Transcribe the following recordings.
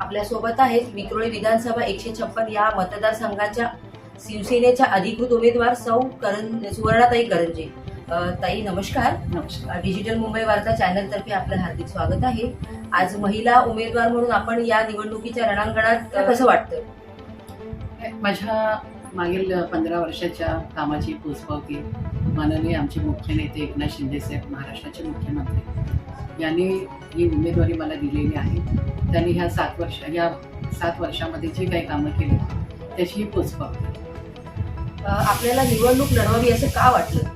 आपल्यासोबत आहेत विक्रोळी विधानसभा एकशे छप्पन या मतदारसंघाच्या शिवसेनेच्या अधिकृत उमेदवार सौ करण सुवर्णाताई करंजे. ताई नमस्कार. नमस्कार. डिजिटल मुंबई वार्ता चॅनल तर्फे आपलं हार्दिक स्वागत आहे. आज महिला उमेदवार म्हणून आपण या निवडणुकीच्या रणांगणात कसं वाटतं माझ्या मागील पंधरा वर्षाच्या कामाची पोचपावती माननीय आमचे मुख्य नेते एकनाथ शिंदेसाहेब महाराष्ट्राचे मुख्यमंत्री यांनी ही उमेदवारी मला दिलेली आहे. त्यांनी ह्या सात वर्ष या सात वर्षामध्ये जे काही कामं केली त्याची ही पोचपावती आपल्याला निवडणूक लढवावी असं का वाटलं?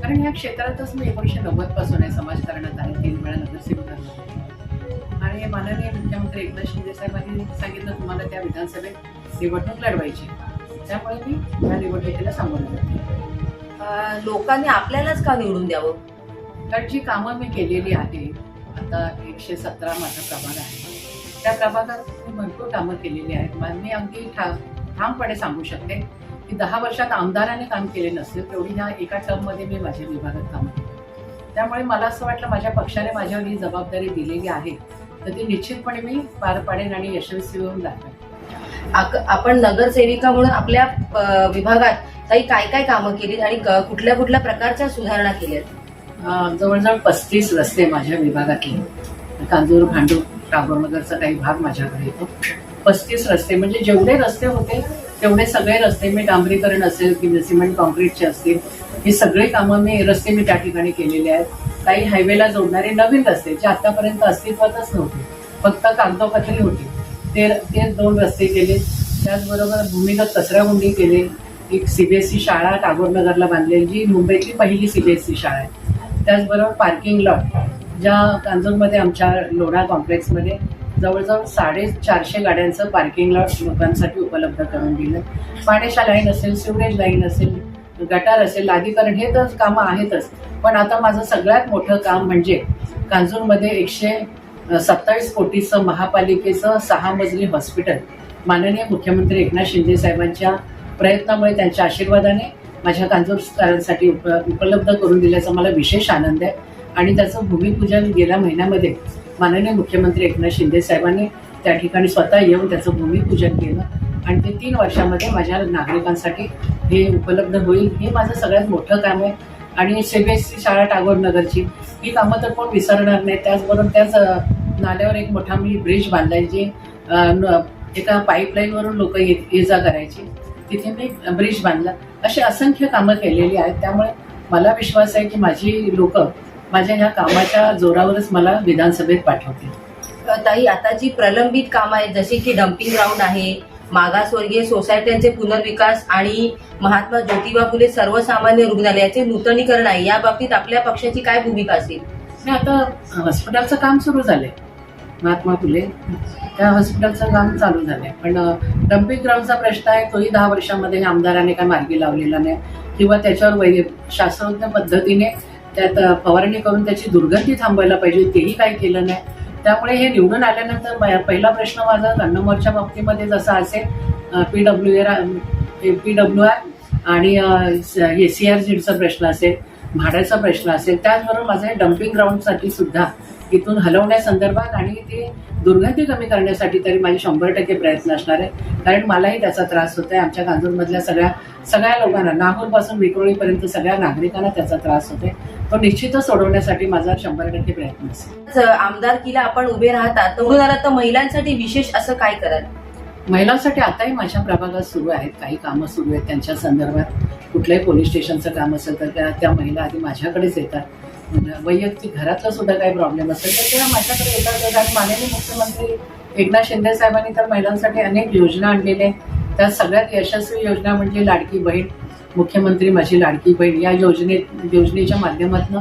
कारण या क्षेत्रातच मी एकोणीसशे नव्वदपासून आहे समाजकारणात आहे तीन वेळा नगरसेवक झाले आणि माननीय मुख्यमंत्री एकनाथ शिंदे साहेबांनी सांगितलं तुम्हाला त्या विधानसभेत निवडणूक लढवायची त्यामुळे मी या निवडणुकीला सामोरं जाते. लोकांनी आपल्यालाच का निवडून द्यावं? कारण जी कामं मी केलेली आहे आता एकशे सतरा माझा प्रभाग आहे. त्या प्रभागात मी भरपूर कामं केलेली आहेत. मा- अगदी ठा ठामपणे सांगू शकते की दहा वर्षात आमदाराने काम केले नसते तेवढी ह्या एका टर्ममध्ये मी माझ्या विभागात काम केली. त्यामुळे मला असं वाटलं माझ्या पक्षाने माझ्यावर ही जबाबदारी दिलेली आहे तर ती निश्चितपणे मी पार पाडेन आणि यशस्वी होऊन दाखवेन आपण नगरसेविका म्हणून आपल्या विभागात काही काय काय कामं केलीत आणि क- कुठल्या कुठल्या प्रकारच्या सुधारणा केल्यात? जवळजवळ पस्तीस रस्ते माझ्या विभागातले. कांजूर भांडूप टागोरनगरचा काही भाग माझ्याकडे येतो. पस्तीस रस्ते म्हणजे जेवढे रस्ते होते तेवढे सगळे रस्ते मी डांबरीकरण असेल किंवा सिमेंट कॉन्क्रीटचे असतील ही सगळी कामं मी रस्ते मी त्या ठिकाणी केलेले आहेत. काही हायवेला जोडणारे नवीन रस्ते जे आतापर्यंत अस्तित्वातच नव्हते फक्त कागदोपत्री होती. ते ते दोन रस्ते केले. त्याचबरोबर भूमिगत कचरागुंडी केले. एक सीबीएसई शाळा टागोर नगरला बांधलेली जी मुंबईतली पहिली सीबीएसई शाळा आहे. त्याचबरोबर पार्किंग लॉट ज्या कांजूरमध्ये आमच्या लोणा कॉम्प्लेक्समध्ये जवळजवळ साडेचारशे गाड्यांचं पार्किंग लॉट लोकांसाठी उपलब्ध करून दिलं. पाण्याच्या लाईन असेल सिवरेज लाईन असेल गटार असेल लादीकरण हे तर कामं आहेतच. पण आता माझं सगळ्यात मोठं काम म्हणजे कांजूरमध्ये एकशे सत्तावीस कोटीचं महापालिकेचं सहा मजली हॉस्पिटल माननीय मुख्यमंत्री एकनाथ शिंदे साहेबांच्या प्रयत्नामुळे त्यांच्या आशीर्वादाने माझ्या कांजूरकरांसाठी उप उपलब्ध करून दिल्याचा मला विशेष आनंद आहे. आणि त्याचं भूमिपूजन गेल्या महिन्यामध्ये माननीय मुख्यमंत्री एकनाथ शिंदे साहेबांनी त्या ठिकाणी स्वतः येऊन त्याचं भूमिपूजन केलं. आणि ते तीन वर्षामध्ये माझ्या नागरिकांसाठी हे उपलब्ध होईल हे माझं सगळ्यात मोठं काम आहे. आणि सी बी एस सी शाळा टागोर नगरची ही कामं तर कोण विसरणार नाही. त्याचबरोबर त्याच नाल्यावर एक मोठा मी ब्रिज बांधलाय जे न- एका पाईपलाईनवरून लोक ये जा करायची. तिथे मी ब्रिज बांधला. अशी असंख्य कामं केलेली आहेत. त्यामुळे मला विश्वास आहे की माझी लोक माझ्या ह्या कामाच्या जोरावरच मला विधानसभेत पाठवतील. ताई आता जी प्रलंबित कामं आहेत जशी की डम्पिंग ग्राउंड आहे मागासवर्गीय सोसायट्यांचे पुनर्विकास आणि महात्मा ज्योतिबा फुले सर्वसामान्य रुग्णालयाचे नूतनीकरण आहे या बाबतीत आपल्या पक्षाची काय भूमिका असेल? आता हॉस्पिटलचं काम सुरू झालंय. महात्मा फुले त्या हॉस्पिटलचं काम चालू झालं आहे पण डम्पिंग ग्राउंडचा प्रश्न आहे तोही दहा वर्षामध्ये आमदाराने काय मार्गी लावलेला नाही. किंवा त्याच्यावर वै शास्त्रज्ञ पद्धतीने त्यात फवारणी करून त्याची दुर्गंधी थांबवायला पाहिजे तेही काही केलं नाही. त्यामुळे हे निवडून आल्यानंतर पहिला प्रश्न माझा कन्नमोरच्या बाबतीमध्ये जसा असेल P W A P W R आणि ए सी आर झीडचा प्रश्न असेल भाड्याचा प्रश्न असेल त्याचबरोबर माझं हे डम्पिंग ग्राउंडसाठी सुद्धा इथून हलवण्यासंदर्भात आणि ते दुर्गंधी कमी करण्यासाठी तरी माझे शंभर टक्के प्रयत्न असणार आहे कारण मलाही त्याचा त्रास होत आहे आमच्या कांजूरमधल्या सगळ्या सगळ्या लोकांना नागूरपासून विक्रोळीपर्यंत सगळ्या नागरिकांना त्याचा त्रास होतोय. तो निश्चितच सोडवण्यासाठी माझा शंभर टक्के प्रयत्न असेल. आमदारकीला आपण उभे राहतात तर महिलांसाठी विशेष असं काय कराल? महिलांसाठी आताही माझ्या प्रभागात सुरू आहेत. काही कामं सुरू आहेत त्यांच्या संदर्भात. कुठल्याही पोलीस स्टेशनचं काम असेल तर त्या त्या महिला आधी माझ्याकडेच येतात. वैयक्तिक घरातला सुद्धा काही प्रॉब्लेम असेल तर तेव्हा माझ्याकडे येतात. आणि माननीय मुख्यमंत्री एकनाथ शिंदे साहेबांनी तर महिलांसाठी अनेक योजना आणलेल्या आहेत. त्या सगळ्यात यशस्वी योजना म्हणजे लाडकी बहीण मुख्यमंत्री माझी लाडकी बहीण या योजनेत योजनेच्या माध्यमातून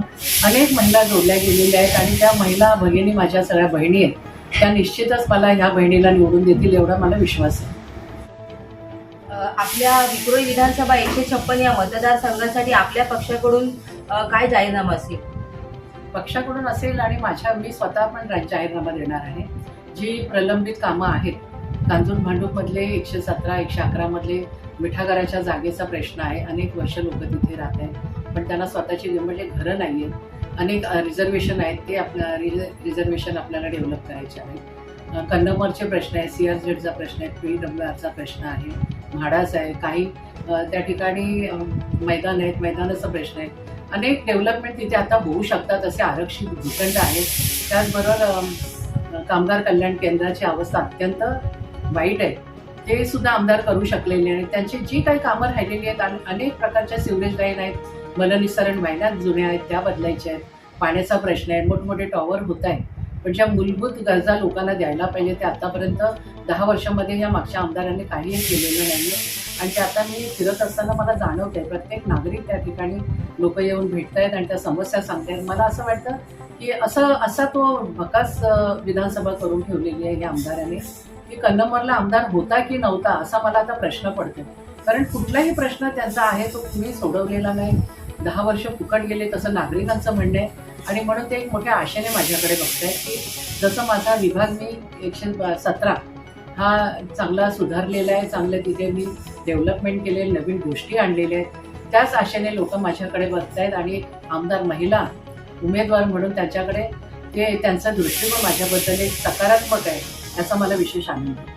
अनेक महिला जोडल्या गेलेल्या आहेत आणि त्या महिला भगिनी माझ्या सगळ्या बहिणी आहेत. त्या निश्चितच मला ह्या बहिणीला निवडून देतील एवढा मला विश्वास आहे. आपल्या विक्रोळी विधानसभा एकशे छप्पन या मतदारसंघासाठी आपल्या पक्षाकडून काय जाहीरनामा असेल? पक्षाकडून असेल आणि माझ्या मी स्वतः पण जाहीरनामा देणार आहे. जी प्रलंबित कामं आहेत कांजूर भांडूपमधले एकशे सतरा एकशे अकरामधले मिठागराच्या जागेचा प्रश्न आहे. अनेक वर्ष लोक तिथे राहत आहेत. पण त्यांना स्वतःची म्हणजे घरं नाही आहेत अनेक रिझर्वेशन आहेत. ते आपल्या रिझर्वेशन आपल्याला डेव्हलप करायचे आहेत. कन्नमरचे प्रश्न आहे सी आर झेडचा प्रश्न आहे पी डब्ल्यू आरचा प्रश्न आहे म्हाडाचा आहे. काही त्या ठिकाणी मैदान आहेत मैदानाचा प्रश्न आहे. अनेक डेव्हलपमेंट तिथे आता होऊ शकतात असे आरक्षित भूखंड आहेत. त्याचबरोबर कामगार कल्याण केंद्राची अवस्था अत्यंत वाईट आहे. ते सुद्धा आमदार करू शकलेले आणि त्यांची जी काही कामं राहिलेली आहेत अनेक प्रकारच्या सिवरेज लाईन आहेत मलनिसरण महिन्यात जुन्या आहेत त्या बदलायच्या आहेत. पाण्याचा प्रश्न आहे मोठमोठे टॉवर होत आहेत. पण ज्या मूलभूत गरजा लोकांना द्यायला पाहिजे ते आतापर्यंत दहा वर्षामध्ये या मागच्या आमदारांनी काहीही केलेलं नाही आणि ते आता मी फिरत असताना मला जाणवत आहे प्रत्येक नागरिक त्या ठिकाणी लोक येऊन भेटत आहेत आणि त्या समस्या सांगतायत. मला असं वाटतं की असं असा तो भकास विधानसभा करून ठेवलेली आहे या आमदाराने की कन्नमरला आमदार होता की नव्हता असा मला आता प्रश्न पडतो कारण कुठलाही प्रश्न त्यांचा आहे तो मी सोडवलेला नाही. दहा वर्ष फुकट गेले तसं नागरिकांचं म्हणणं आहे. आणि म्हणून ते एक मोठ्या आशेने माझ्याकडे बघतायत की जसं माझा विभाग मी एकशे सतरा हा चांगला सुधारलेला आहे चांगलं तिथे मी डेव्हलपमेंट केले नवीन गोष्टी आणलेल्या आहेत. त्याच आशेने लोक माझ्याकडे बघतायत आणि आमदार महिला उमेदवार म्हणून त्याच्याकडे ते त्यांचा दृष्टिकोन माझ्याबद्दल एक सकारात्मक आहे याचा मला विशेष आनंद